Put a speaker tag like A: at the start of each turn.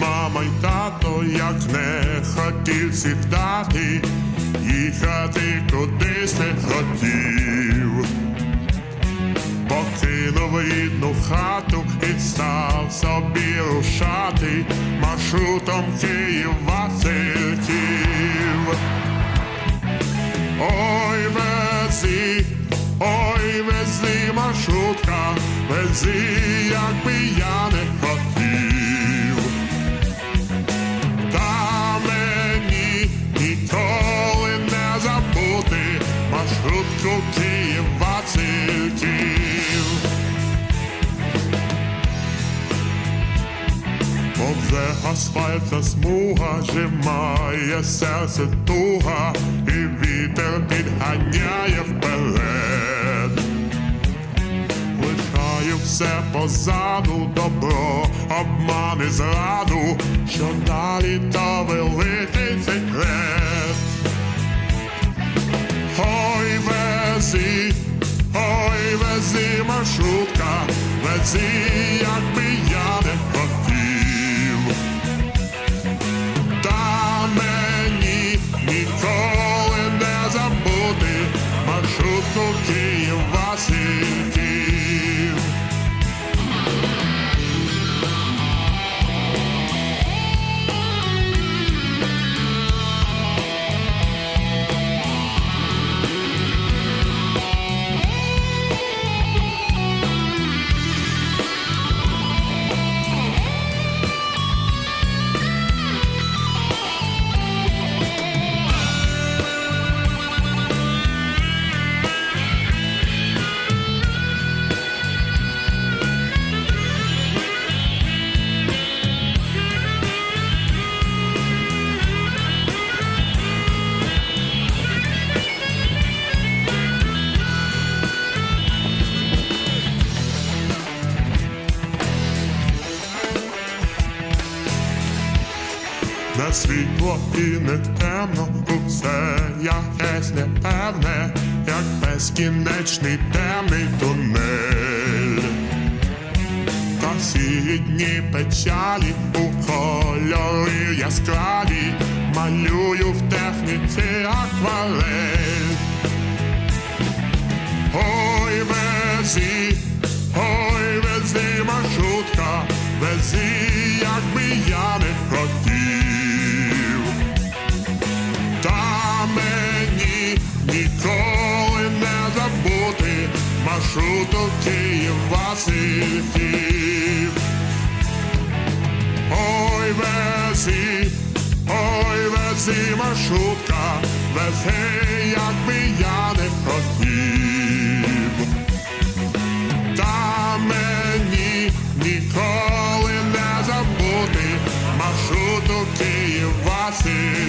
A: мама й тато, як не хотів сідати, їхати кудись не хотів. Покинув рідну хату і став собі рушати маршрутом Київ Васильків. Ой, вези, ой, вези маршрутка, вези, як би я не хотів. Маршрутку Київ Васильків. Повзе асфальта смуга, жимає серце туга, і вітер підганяє вперед. Лишаю все позаду, добро, обман і зраду, що далі то великий секрет. Маршрутка, вези, як би я не хотів. Та мені ніколи не забути маршрутку Київ Васильків. Світло і не темно, усе якесь непевне, як безкінечний темний тунель. Та всі дні печалі у кольори яскраві малюю в техніці акварель. Ой, вези, ой, вези маршрутка, вези, як би я не маршрутом Київ Васильків. Ой, весі, ой, весі маршрутка, вези, як би я не хотів. Та мені ніколи не забути маршруту Київ Васильків.